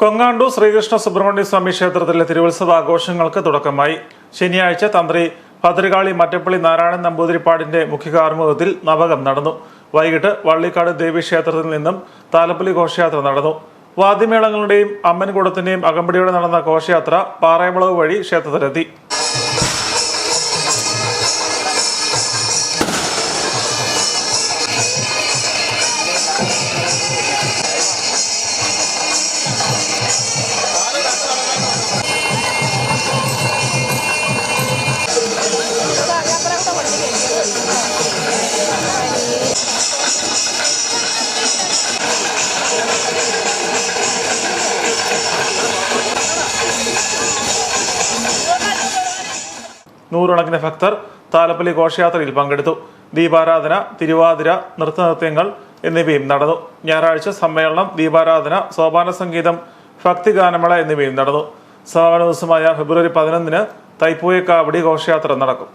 കൊങ്ങാണ്ടു ശ്രീകൃഷ്ണ സുബ്രഹ്മണ്യ സ്വാമി ക്ഷേത്രത്തിലെ തിരുവുത്സവ ആഘോഷങ്ങൾക്ക് തുടക്കമായി. ശനിയാഴ്ച തന്ത്രി ഭദ്രകാളി മറ്റപ്പള്ളി നാരായണൻ നമ്പൂതിരിപ്പാടിന്റെ മുഖ്യകാർമുഖത്തിൽ നവകം നടന്നു. വൈകിട്ട് വള്ളിക്കാട് ദേവീക്ഷേത്രത്തിൽ നിന്നും താലപ്പൊലി ഘോഷയാത്ര നടന്നു. വാദ്യമേളങ്ങളുടെയും അമ്മൻകൂടത്തിന്റെയും അകമ്പടിയോടെ നടന്ന ഘോഷയാത്ര പാറയമുളവ് വഴി ക്ഷേത്രത്തിലെത്തി. നൂറുകണക്കിന് ഭക്തർ താലപ്പള്ളി ഘോഷയാത്രയിൽ പങ്കെടുത്തു. ദീപാരാധന തിരുവാതിര നൃത്തനൃത്യങ്ങൾ എന്നിവയും നടന്നു. ഞായറാഴ്ച സമ്മേളനം ദീപാരാധന സോപാന സംഗീതം ഭക്തിഗാനമേള എന്നിവയും നടന്നു. സമാപന ദിവസമായ ഫെബ്രുവരി പതിനൊന്നിന് തൈപ്പൂയ കാവടി ഘോഷയാത്ര നടക്കും.